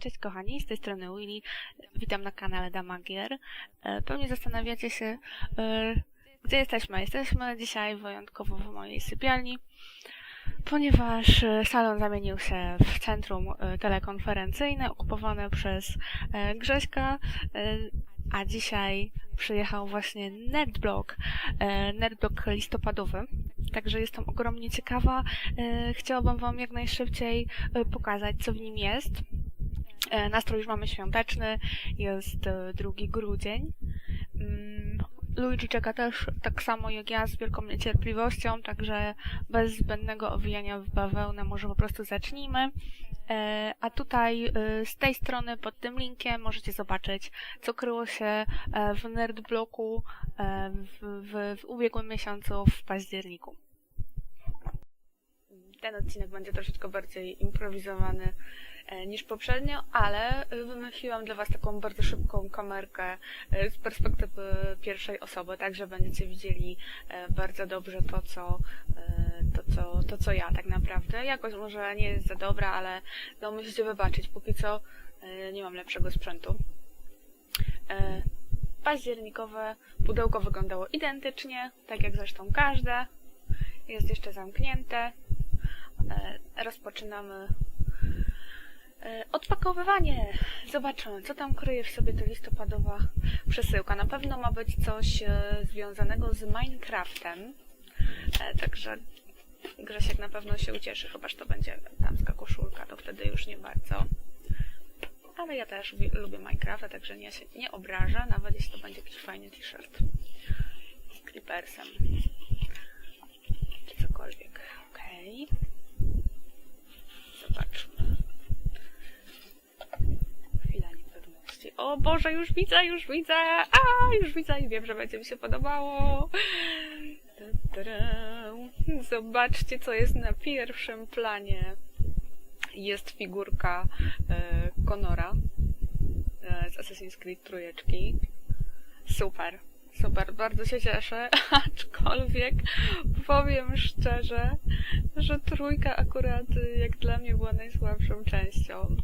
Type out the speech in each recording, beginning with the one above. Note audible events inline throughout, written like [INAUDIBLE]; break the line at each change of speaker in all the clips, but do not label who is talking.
Cześć kochani, z tej strony Willy. Witam na kanale Damagier. E, Pewnie zastanawiacie się, e, gdzie jesteśmy. Jesteśmy dzisiaj wyjątkowo w mojej sypialni, ponieważ e, salon zamienił się w centrum telekonferencyjne okupowane przez Grześka, a dzisiaj przyjechał właśnie Nerdblog, e, Nerdblog listopadowy. Także jestem ogromnie ciekawa. Chciałabym Wam jak najszybciej pokazać, co w nim jest. E, Nastrój już mamy świąteczny, jest e, 2 grudzień. Mm, Luigi czeka też tak samo jak ja z wielką niecierpliwością, także bez zbędnego owijania w bawełnę może po prostu zacznijmy. E, A tutaj z tej strony pod tym linkiem możecie zobaczyć, co kryło się w Nerdbloku w, w, w ubiegłym miesiącu w październiku. Ten odcinek będzie troszeczkę bardziej improwizowany niż poprzednio, ale e, wymyśliłam dla Was taką bardzo szybką kamerkę e, z perspektywy pierwszej osoby, tak że będziecie widzieli e, bardzo dobrze to, co, e, to, co, to, co ja tak naprawdę. Jakoś może nie jest za dobra, ale no musicie wybaczyć, póki co e, nie mam lepszego sprzętu. E, Październikowe pudełko wyglądało identycznie, tak jak zresztą każde. Jest jeszcze zamknięte. E, Rozpoczynamy e, odpakowywanie. Zobaczymy, co tam kryje w sobie ta listopadowa przesyłka. Na pewno ma być coś e, związanego z Minecraftem. E, Także Grzesiek na pewno się ucieszy, chyba że to będzie damska koszulka, to wtedy już nie bardzo. Ale ja też lubię, Minecrafta, także nie się nie obrażę, nawet jeśli to będzie jakiś fajny t-shirt z creepersem. Czy cokolwiek. Okej. Zobaczmy. O Boże, już widzę, już widzę! A, już widzę i wiem, że będzie mi się podobało. Zobaczcie, co jest na pierwszym planie. Jest figurka e, Conora e, z Assassin's Creed trójeczki. Super, super, bardzo się cieszę, [LAUGHS] aczkolwiek powiem szczerze, że trójka akurat jak dla mnie była najsłabszą częścią.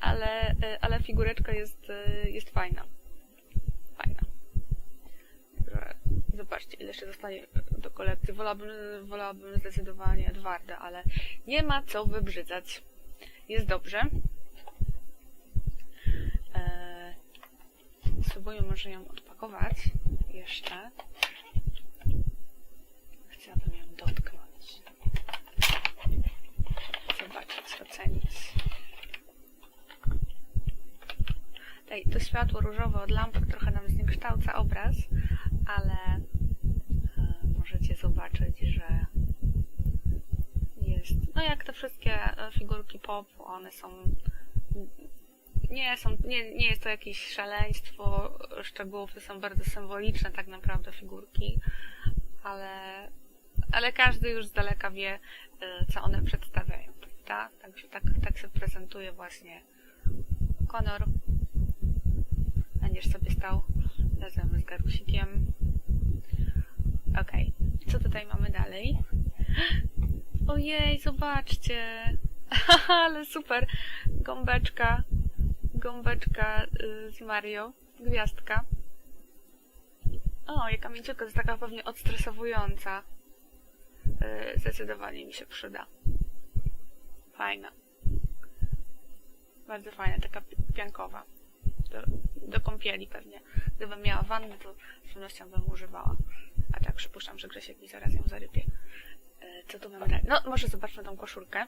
Ale, y, ale figureczka jest, y, jest fajna. Fajna. Zobaczcie, ile jeszcze zostanie do kolekcji. Wolałabym, wolałabym zdecydowanie Edwarda, ale nie ma co wybrzydzać. Jest dobrze. Eee, spróbuję może ją odpakować jeszcze. Chciałabym ją Tutaj to światło różowe od lampek trochę nam zniekształca obraz, ale e, możecie zobaczyć, że jest. No jak te wszystkie e, figurki pop, one są. Nie, są, nie, nie jest to jakieś szaleństwo szczegółów, to są bardzo symboliczne tak naprawdę figurki, ale, ale każdy już z daleka wie, e, co one przedstawiają, prawda? Także tak, tak się prezentuje właśnie Konor. Będziesz sobie stał razem z Garusikiem. Okej, co tutaj mamy dalej? Ojej, zobaczcie! [LAUGHS] Ale super! Gąbeczka, gąbeczka y, z Mario, gwiazdka. O, jaka mięciutka, to jest taka pewnie odstresowująca. Y, Zdecydowanie mi się przyda. Fajna. Bardzo fajna, taka pi- piankowa. Do, kąpieli pewnie. Gdybym miała wannę, to z pewnością bym używała. A tak przypuszczam, że Grzesiek mi zaraz ją zarypie. E, Co tu mamy dalej? No, może zobaczmy tą koszulkę.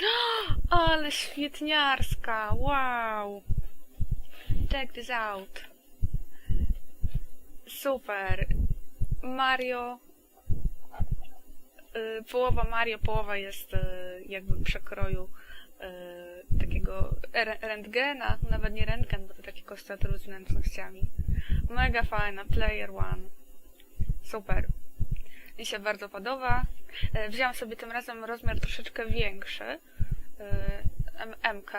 [GASPS] Ale świetniarska! Wow! Check this out! Super! Mario. y, Połowa Mario, połowa jest y, jakby przekroju y, takiego re- rentgena, nawet nie rentgen, bo to taki kostator z wnętrznościami. Mega fajna, player one. Super. Mi się bardzo podoba. E, Wziąłam sobie tym razem rozmiar troszeczkę większy. e, MK.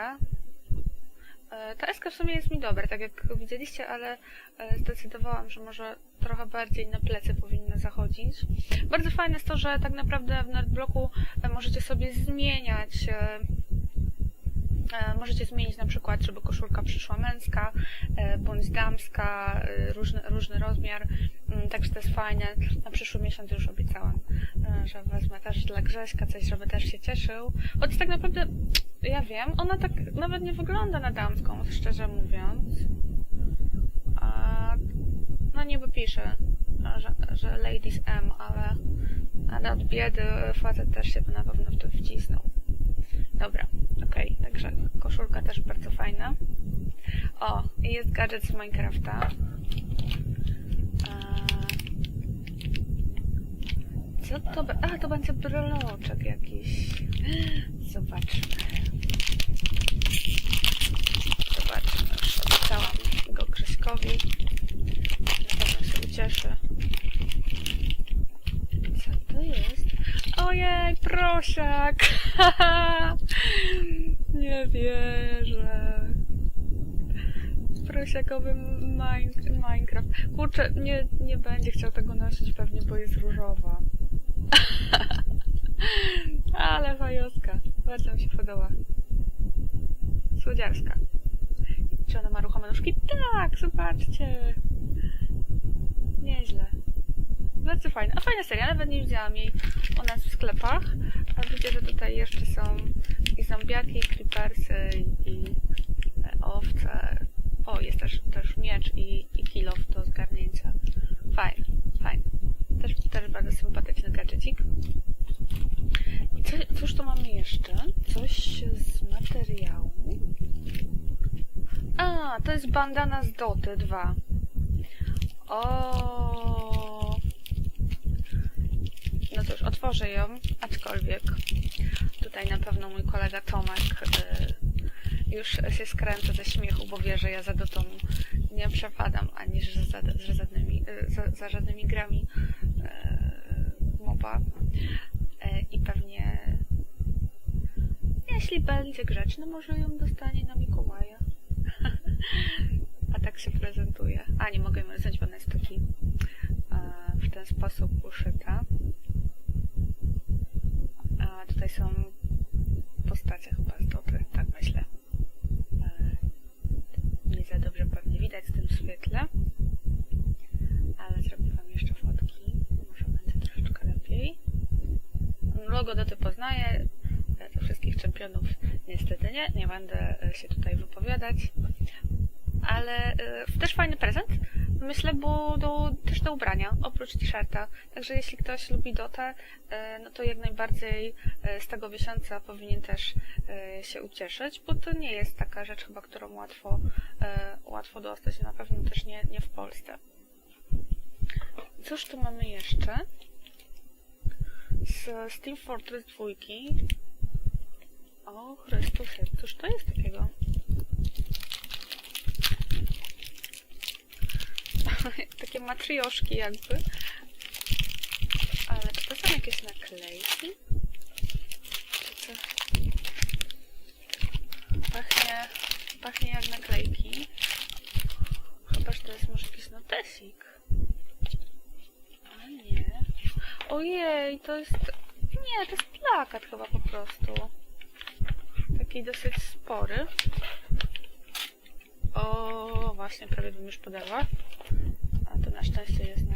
E, Ta SK w sumie jest mi dobra, tak jak widzieliście, ale zdecydowałam, że może trochę bardziej na plecy powinna zachodzić. Bardzo fajne jest to, że tak naprawdę w Nerdbloku e, możecie sobie zmieniać Możecie zmienić na przykład, żeby koszulka przyszła męska, e, bądź damska, e, różny, różny rozmiar, Mm, także to jest fajne. Na przyszły miesiąc już obiecałam, e, że wezmę też dla Grześka coś, żeby też się cieszył. Choć tak naprawdę, ja wiem, ona tak nawet nie wygląda na damską, szczerze mówiąc. A, no niby pisze, że, że Ladies M, ale, ale od biedy facet też się na pewno w to wcisnął. Dobra, okej, także koszulka też bardzo fajna. O, jest gadżet z Minecrafta. Eee, Co to be- A, to będzie breloczek jakiś. Zobaczmy. Zobaczmy, już obiecałam go Krzyśkowi. Na pewno się ucieszy. Co to jest? Ojej, prosiak! [LAUGHS] Nie wierzę. Prosiakowy mine, Minecraft. Kurczę, nie, nie będzie chciał tego nosić pewnie, bo jest różowa. [LAUGHS] Ale fajoska. Bardzo mi się podoba. Słodziarska. Czy ona ma ruchome nóżki? Tak, zobaczcie. Nieźle. Bardzo fajna. A fajna seria, nawet nie widziałam jej u nas w sklepach. A widzę, że tutaj jeszcze są zombiaki, creepersy, i e, owce. O, jest też, też miecz i, i kilof do zgarnięcia. Fajne, fajne. Też, też bardzo sympatyczny gadżecik. I co, cóż tu mamy jeszcze? Coś z materiału. A, to jest bandana z Doty 2. O. No cóż, otworzę ją, aczkolwiek tutaj na pewno mój kolega Tomek y, już się skręca ze śmiechu, bo wie, że ja za dotą nie przepadam, ani że za, że żadnymi, y, za, za żadnymi grami y, moba. I pewnie jeśli będzie grzeczny, może ją dostanie na Mikołaja. [LAUGHS] A tak się prezentuje. A, nie mogę ją rozwiązać, bo ona jest taki w ten sposób uszyta. Logo Doty poznaję. E, Ze wszystkich czempionów niestety nie. Nie będę e, się tutaj wypowiadać. Ale e, też fajny prezent. Myślę, bo do, też do ubrania, oprócz t-shirta. Także jeśli ktoś lubi Dotę, e, no to jak najbardziej z tego miesiąca powinien też się ucieszyć, bo to nie jest taka rzecz chyba, którą łatwo, łatwo dostać, na pewno też nie, nie w Polsce. Cóż tu mamy jeszcze? Z Steam Fortress 2. O Chrystusie, cóż to jest takiego? [LAUGHS] Takie matrioszki jakby. Ale czy to są jakieś naklejki? Czy to... Pachnie, pachnie jak naklejki. Chyba, że to jest może jakiś notesik. A nie. Ojej, to jest... Nie, to jest plakat chyba po prostu. Taki dosyć spory. O, właśnie, prawie bym już podała. A to na szczęście jest na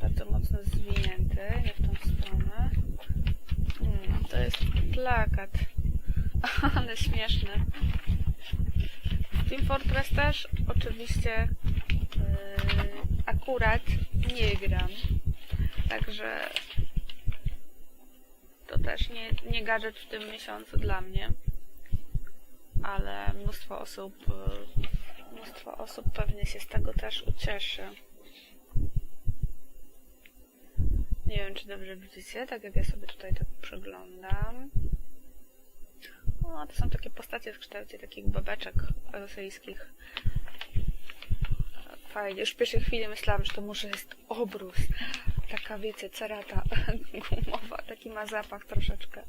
bardzo mocno zwinięty, nie w tą stronę. Hmm, to jest plakat. [LAUGHS] Ale śmieszny. Team Fortress też oczywiście yy, akurat nie gram. Także to też nie, nie gadżet w tym miesiącu dla mnie. Ale mnóstwo osób yy, mnóstwo osób pewnie się z tego też ucieszy. Nie wiem, czy dobrze widzicie, tak jak ja sobie tutaj tak przeglądam. O, to są takie postacie w kształcie takich babeczek rosyjskich. Fajnie. Już w pierwszej chwili myślałam, że to może jest obrus. Taka, wiecie, cerata [LAUGHS] gumowa. Taki ma zapach troszeczkę.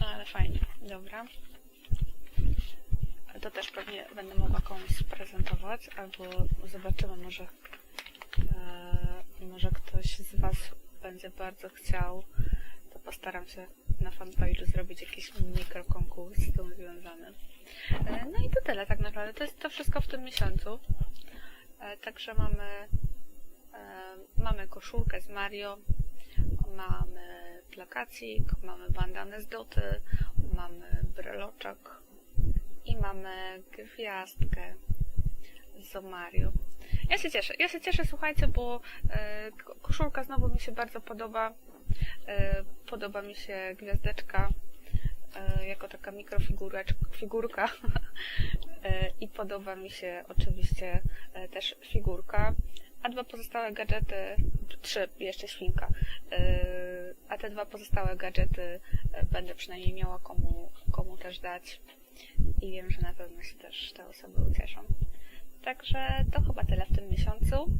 Ale fajnie. Dobra. To też pewnie będę mogła komuś sprezentować, albo zobaczymy, może, e, może ktoś z Was będzie bardzo chciał, to postaram się na fanpage'u zrobić jakiś mikrokonkurs z tym związany. E, No i to tyle tak naprawdę. To jest to wszystko w tym miesiącu. E, Także mamy e, mamy koszulkę z Mario, mamy plakacik, mamy bandanę z Doty, mamy breloczek i mamy gwiazdkę z Mario. Ja się cieszę, ja się cieszę, słuchajcie, bo e, ko- koszulka znowu mi się bardzo podoba. Podoba mi się gwiazdeczka jako taka mikrofigurka [LAUGHS] e, i podoba mi się oczywiście e, też figurka. A dwa pozostałe gadżety, trzy jeszcze świnka, e, a te dwa pozostałe gadżety e, będę przynajmniej miała komu, komu też dać i wiem, że na pewno się też te osoby ucieszą. Także to chyba tyle w tym miesiącu.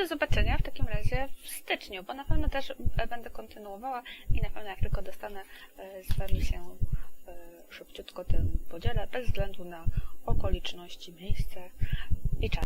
Do zobaczenia w takim razie w styczniu, bo na pewno też e, będę kontynuowała i na pewno jak tylko dostanę e, z Wami się e, szybciutko tym podzielę, bez względu na okoliczności, miejsce i czas.